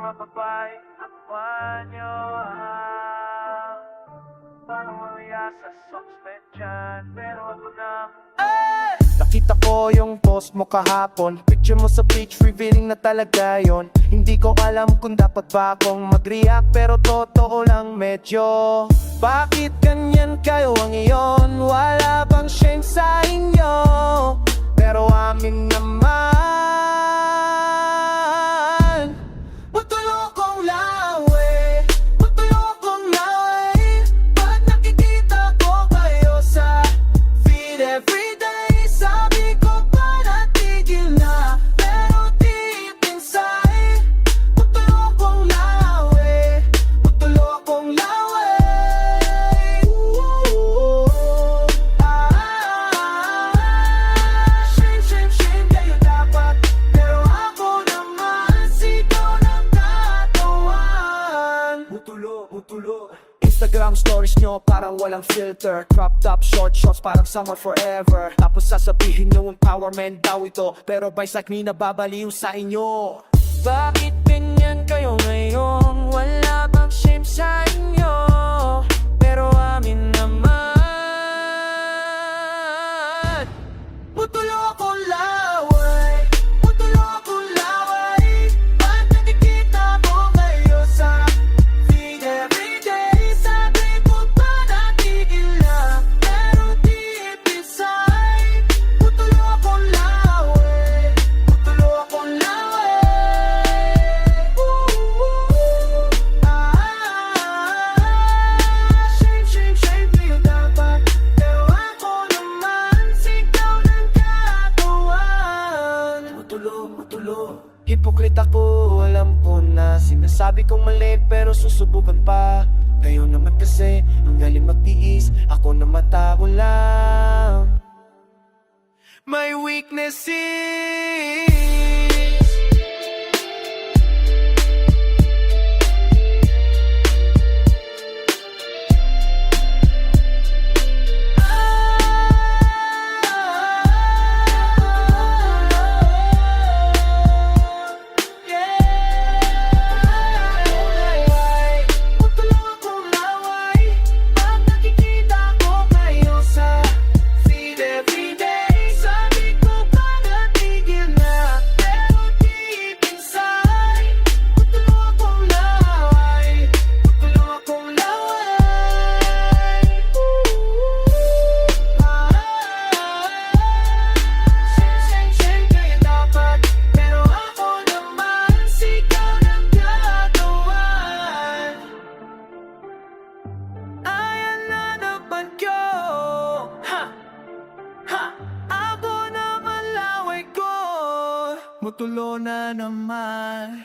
mga babae Akuan nyo ang Pangumaya sa suspect dyan. Pero ako na Nakita ko yung post mo kahapon. Picture mo sa beach, revealing na talaga yon Hindi ko alam kung dapat ba akong mag-react Pero totoo lang medyo. Bakit ganyan kayo ang iyon? Wala bang shame sa inyo? Pero amin Butulo Instagram stories nyo parang walang filter. Crop top, short shorts parang summer forever. Tapos sasabihin nyo empowerment daw ito. Pero boys like me nababaliw sa inyo. Bakit Mutulo, mutulo Hipokrit ako, alam ko na. Sinasabi kong mali pero susubukan pa. Kayo naman kasi ang galing magtiis. Ako na matao lang My weakness ko Mutulo na naman